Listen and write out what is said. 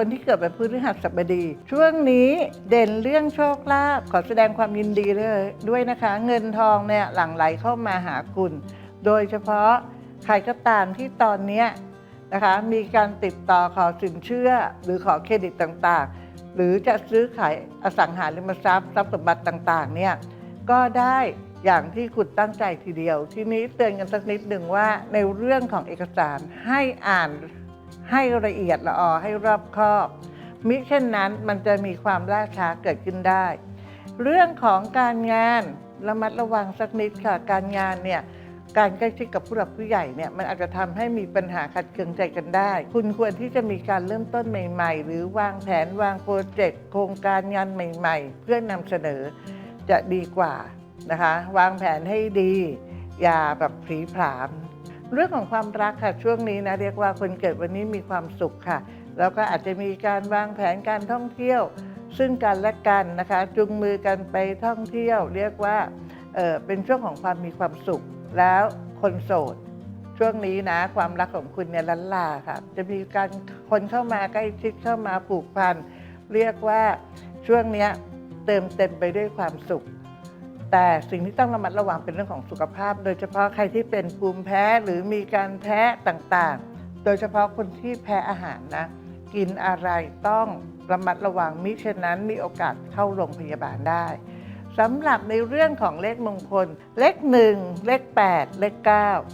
คนที่เกิดวันพฤหัสบดี ช่วงนี้เด่นเรื่องโชคลาภขอแสดงความยินดีเลยด้วยนะคะ เงินทองเนี่ยหลั่งไหลเข้ามาหาคุณ โดยเฉพาะใครก็ตามที่ตอนนี้นะคะมีการติดต่อขอสินเชื่อ หรือขอเครดิตต่างๆ หรือจะซื้อขายอสังหาริมทรัพย์ทรัพย์สมบัติต่างๆเนี่ยก็ได้อย่างที่คุณตั้งใจทีเดียว ทีนี้เตือนกันสักนิดหนึ่งว่าในเรื่องของเอกสารให้อ่าน ให้ละเอียดละออให้รอบคอบ มิเช่นนั้นมันจะมีความล่าช้าเกิดขึ้นได้ เรื่องของการงานระมัดระวังสักนิดค่ะการงานเนี่ยการใกล้ชิดกับผู้หลักผู้ใหญ่เนี่ยมันอาจจะทำให้มีปัญหาขัดเคืองใจกันได้ คุณควรที่จะมีการเริ่มต้นใหม่ ๆ หรือวางแผนวางโปรเจกต์โครงการงานใหม่ ๆ เพื่อนำเสนอจะดีกว่านะคะ วางแผนให้ดี อย่าแบบผีผลาม เรื่องของความรักค่ะช่วงนี้นะเรียกว่าคนเกิดวันนี้มีความสุขค่ะ แล้วก็อาจจะมีการวางแผนการท่องเที่ยว ซึ่งกันและกันนะคะจุงมือกันไปท่องเที่ยว เรียกว่าเเป็นช่วงของความมีความสุข แล้วคนโสด ช่วงนี้นะความรักของคุณเนี่ยลันลาค่ะจะมีการคนเข้ามาใกล้ชิดเข้ามาผูกพันเรียกว่าช่วงเนี้ยเติมเต็มไปด้วยความสุข แต่สิ่งที่ต้องระมัดระวังเป็นเรื่องของสุขภาพ โดยเฉพาะใครที่เป็นภูมิแพ้หรือมีการแพ้ต่างๆ โดยเฉพาะคนที่แพ้อาหารนะ กินอะไรต้องระมัดระวังมิฉะนั้นมีโอกาสเข้าโรงพยาบาลได้สำหรับในเรื่องของเลขมงคล เลขหนึ่งเลข8เลข9